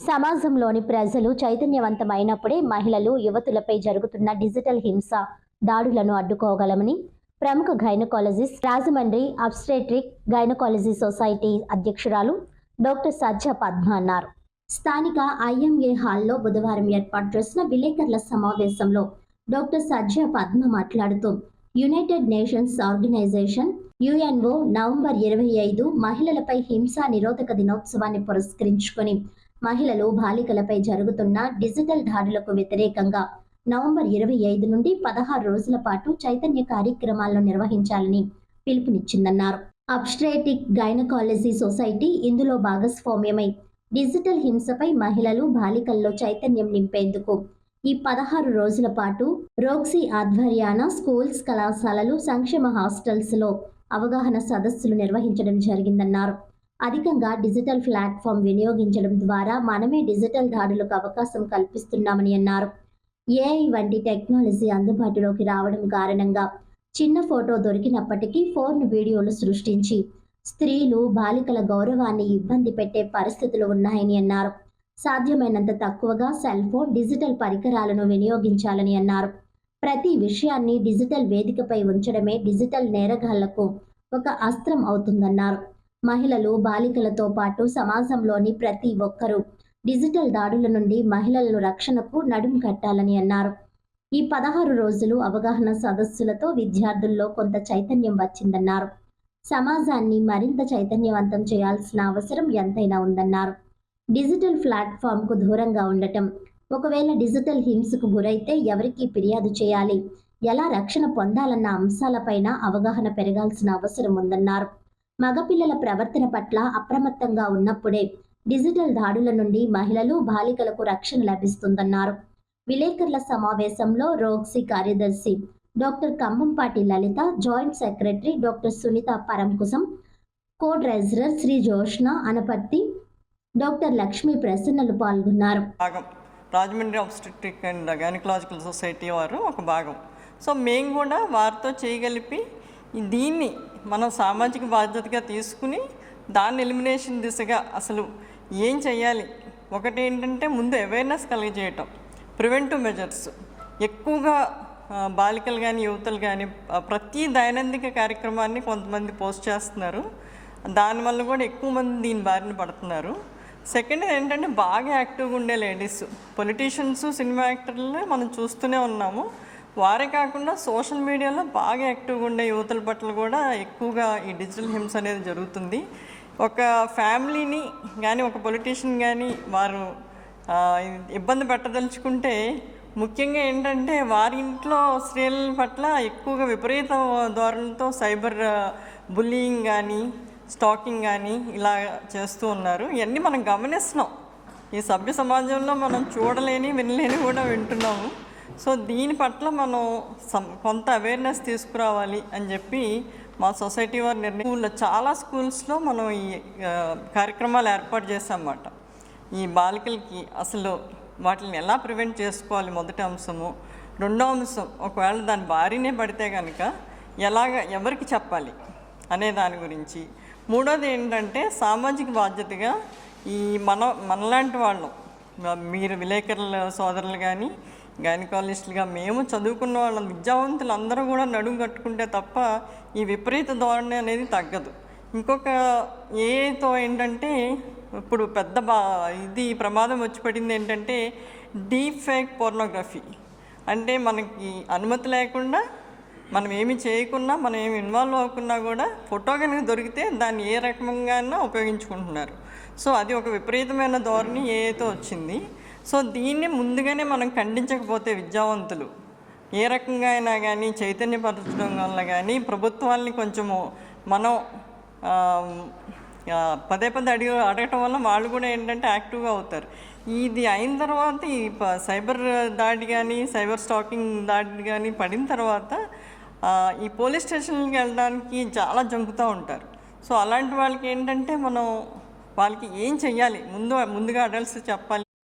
సమాజంలోని ప్రజలు చైతన్యవంతమైనప్పుడే మహిళలు యువతులపై జరుగుతున్న డిజిటల్ హింస దాడులను అడ్డుకోగలమని ప్రముఖ gynaecologist Rajahmundry obstetric gynaecology society అధ్యక్షురాలు డాక్టర్ సజ్జ పద్మ అన్నారు. స్థానిక ఐఎంఏ హాల్లో బుధవారం ఏర్పాటు చేసిన విలేకరుల సమావేశంలో డాక్టర్ సజ్జ పద్మ మాట్లాడుతూ United Nations Organization UNO November ఇరవై ఐదు మహిళలపై హింసా నిరోధక దినోత్సవాన్ని పురస్కరించుకొని మహిళలు బాలికలపై జరుగుతున్న డిజిటల్ దాడులకు వ్యతిరేకంగా నవంబర్ ఇరవై ఐదు నుండి పదహారు రోజుల పాటు చైతన్య కార్యక్రమాలను నిర్వహించాలని పిలుపునిచ్చిందన్నారు. అబ్స్ట్రేటిక్ గైనకాలజీ సొసైటీ ఇందులో భాగస్వామ్యమై డిజిటల్ హింసపై మహిళలు బాలికల్లో చైతన్యం నింపేందుకు ఈ పదహారు రోజుల పాటు రోక్సీ ఆధ్వర్యాన స్కూల్స్ కళాశాలలు సంక్షేమ హాస్టల్స్లో అవగాహన సదస్సులు నిర్వహించడం జరిగిందన్నారు. అధికంగా డిజిటల్ ప్లాట్ఫామ్ వినియోగించడం ద్వారా మనమే డిజిటల్ దాడులకు అవకాశం కల్పిస్తున్నామని అన్నారు. ఏఐ వంటి టెక్నాలజీ అందుబాటులోకి రావడం కారణంగా చిన్న ఫోటో దొరికినప్పటికీ ఫోన్ వీడియోలు సృష్టించి స్త్రీలు బాలికల గౌరవాన్ని ఇబ్బంది పెట్టే పరిస్థితులు ఉన్నాయని అన్నారు. సాధ్యమైనంత తక్కువగా సెల్ ఫోన్ డిజిటల్ పరికరాలను వినియోగించాలని అన్నారు. ప్రతి విషయాన్ని డిజిటల్ వేదికపై ఉంచడమే డిజిటల్ నేరగాళ్ళకు ఒక అస్త్రం అవుతుందన్నారు. మహిళలు బాలికలతో పాటు సమాజంలోని ప్రతి ఒక్కరూ డిజిటల్ దాడుల నుండి మహిళలను రక్షణకు నడుం కట్టాలని అన్నారు. ఈ పదహారు రోజులు అవగాహన సదస్సులతో విద్యార్థుల్లో కొంత చైతన్యం వచ్చిందన్నారు. సమాజాన్ని మరింత చైతన్యవంతం చేయాల్సిన అవసరం ఎంతైనా ఉందన్నారు. డిజిటల్ ప్లాట్ఫామ్కు దూరంగా ఉండటం ఒకవేళ డిజిటల్ హింసకు గురైతే ఎవరికి ఫిర్యాదు చేయాలి ఎలా రక్షణ పొందాలన్న అంశాలపైన అవగాహన పెరగాల్సిన అవసరం ఉందన్నారు. మగపిల్లల ప్రవర్తన పట్ల అప్రమత్తంగా ఉన్నప్పుడే డిజిటల్ దాడుల నుండి మహిళలు బాలికలకు రక్షణ లభిస్తుందన్నారు. విలేకరుల సమావేశంలో రోగ్సి కార్యదర్శి doctor Kambhampati Lalitha joint secretary doctor Sunitha Paramkusam co treasurer Sri Joshna Anaparthi doctor Lakshmi ప్రసన్నలు పాల్గొన్నారు. భాగం. Rajahmundry obstetric and gynaecological society వారు ఒక భాగం. సో మేము కూడా వారితో చేయగలిపి దీన్ని మనం సామాజిక బాధ్యతగా తీసుకుని దాన్ని ఎలిమినేషన్ దిశగా అసలు ఏం చేయాలి? ఒకటి ఏంటంటే ముందు అవేర్నెస్ కలిగజేయటం ప్రివెంటివ్ మెజర్స్ ఎక్కువగా బాలికలు కానీ యువతలు కానీ ప్రతి దైనందిక కార్యక్రమాన్ని కొంతమంది పోస్ట్ చేస్తున్నారు. దానివల్ల కూడా ఎక్కువ మంది దీని బారిన పడుతున్నారు. సెకండ్ ఏంటంటే బాగా యాక్టివ్గా ఉండే లేడీస్ పొలిటీషియన్స్ సినిమా యాక్టర్లు మనం చూస్తూనే ఉన్నాము. వారే కాకుండా సోషల్ మీడియాలో బాగా యాక్టివ్గా ఉండే యువతల పట్ల కూడా ఎక్కువగా ఈ డిజిటల్ హింస అనేది జరుగుతుంది. ఒక ఫ్యామిలీని కానీ ఒక పొలిటీషియన్ కానీ వారు ఇబ్బంది పెట్టదలుచుకుంటే ముఖ్యంగా ఏంటంటే వారి ఇంట్లో స్త్రీల పట్ల ఎక్కువగా విపరీత ధోరణితో సైబర్ బుల్లింగ్ కానీ స్టాకింగ్ కానీ ఇలా చేస్తూ ఉన్నారు. ఇవన్నీ మనం గమనిస్తున్నాం. ఈ సభ్య సమాజంలో మనం చూడలేని వినలేని కూడా వింటున్నాము. సో దీని పట్ల మనం సం- కొంత అవేర్నెస్ తీసుకురావాలి అని చెప్పి మా సొసైటీ వారు నిర్ణయం స్కూల్లో చాలా స్కూల్స్లో మనం ఈ కార్యక్రమాలు ఏర్పాటు చేసామన్నమాట ఈ బాలికలకి అసలు వాటిని ఎలా ప్రివెంట్ చేసుకోవాలి మొదటి అంశము. రెండో అంశం ఒకవేళ దాని భారీనే పడితే కనుక ఎలాగ ఎవరికి చెప్పాలి అనే దాని గురించి. మూడోది ఏంటంటే సామాజిక బాధ్యతగా ఈ మన మనలాంటి వాళ్ళు మీరు విలేకరుల సోదరులు కానీ గైనకాలజిస్టులుగా మేము చదువుకున్న వాళ్ళ విద్యావంతులు అందరూ కూడా నడుము కట్టుకుంటే తప్ప ఈ విపరీత ధోరణి అనేది తగ్గదు. ఇంకొక ఏతో ఏంటంటే ఇప్పుడు పెద్ద బా ఇది ప్రమాదం వచ్చి పడింది ఏంటంటే డీప్ ఫేక్ పోర్నోగ్రఫీ. అంటే మనకి అనుమతి లేకుండా మనం ఏమి చేయకున్నా మనం ఏమి ఇన్వాల్వ్ అవ్వకున్నా కూడా ఫోటో కనుక దొరికితే దాన్ని ఏ రకంగా ఉపయోగించుకుంటున్నారు. సో అది ఒక విపరీతమైన ధోరణి ఏతో వచ్చింది. సో దీన్ని ముందుగానే మనం ఖండించకపోతే విద్యావంతులు ఏ రకంగా అయినా కానీ చైతన్యపరచడం వల్ల కానీ ప్రభుత్వాల్ని కొంచెము మనం పదే పదే అడిగి అడగటం వల్ల వాళ్ళు కూడా ఏంటంటే యాక్టివ్గా అవుతారు. ఇది అయిన తర్వాత ఈ ప- సైబర్ దాడి కానీ సైబర్ స్టాకింగ్ దాడి కానీ పడిన తర్వాత ఈ పోలీస్ స్టేషన్కి వెళ్ళడానికి చాలా జంకుతూ ఉంటారు. సో అలాంటి వాళ్ళకి ఏంటంటే మనం వాళ్ళకి ఏం చెయ్యాలి? ముందు ముందుగా అడల్ట్స్ చెప్పాలి.